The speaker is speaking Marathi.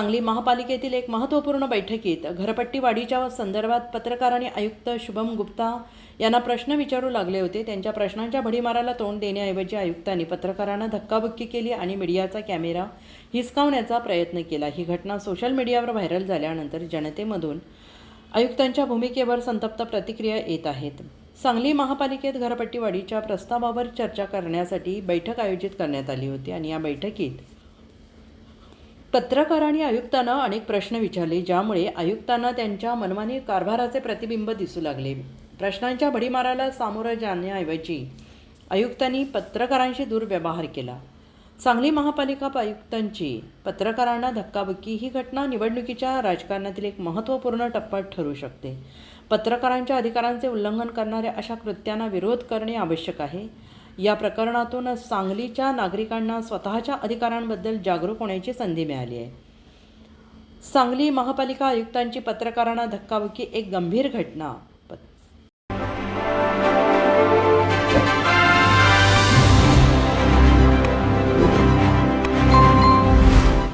सांगली महापालिकेतील एक महत्त्वपूर्ण बैठकीत घरपट्टी वाढीच्या संदर्भात पत्रकार आणि आयुक्त शुभम गुप्ता यांना प्रश्न विचारू लागले होते. त्यांच्या प्रश्नांच्या भडीमाराला तोंड देण्याऐवजी आयुक्तांनी पत्रकारांना धक्काबुक्की केली आणि मीडियाचा कॅमेरा हिसकावण्याचा प्रयत्न केला. ही घटना सोशल मीडियावर व्हायरल झाल्यानंतर जनतेमधून आयुक्तांच्या भूमिकेवर संतप्त प्रतिक्रिया येत आहेत. सांगली महापालिकेत घरपट्टी वाढीच्या प्रस्तावावर चर्चा करण्यासाठी बैठक आयोजित करण्यात आली होती आणि या बैठकीत पत्रकारांनी आयुक्तांना अनेक प्रश्न विचारले ज्यामुळे आयुक्तांना त्यांच्या मनमानी कारभाराचे प्रतिबिंब दिसू लागले. प्रश्नांच्या भडीमाराला सामोरं जाण्याऐवजी आयुक्तांनी पत्रकारांशी दुर्व्यवहार केला. सांगली महापालिका आयुक्तांची पत्रकारांना धक्काबुक्की ही घटना निवडणुकीच्या राजकारणातील एक महत्त्वपूर्ण टप्पा ठरू शकते. पत्रकारांच्या अधिकारांचे उल्लंघन करणाऱ्या अशा कृत्यांना विरोध करणे आवश्यक आहे. या प्रकरणातून सांगलीच्या नागरिकांना स्वतःच्या अधिकारांबद्दल जागरूक होण्याची संधी मिळाली आहे. सांगली महापालिका आयुक्तांची पत्रकारांना धक्काबुक्की एक गंभीर घटना.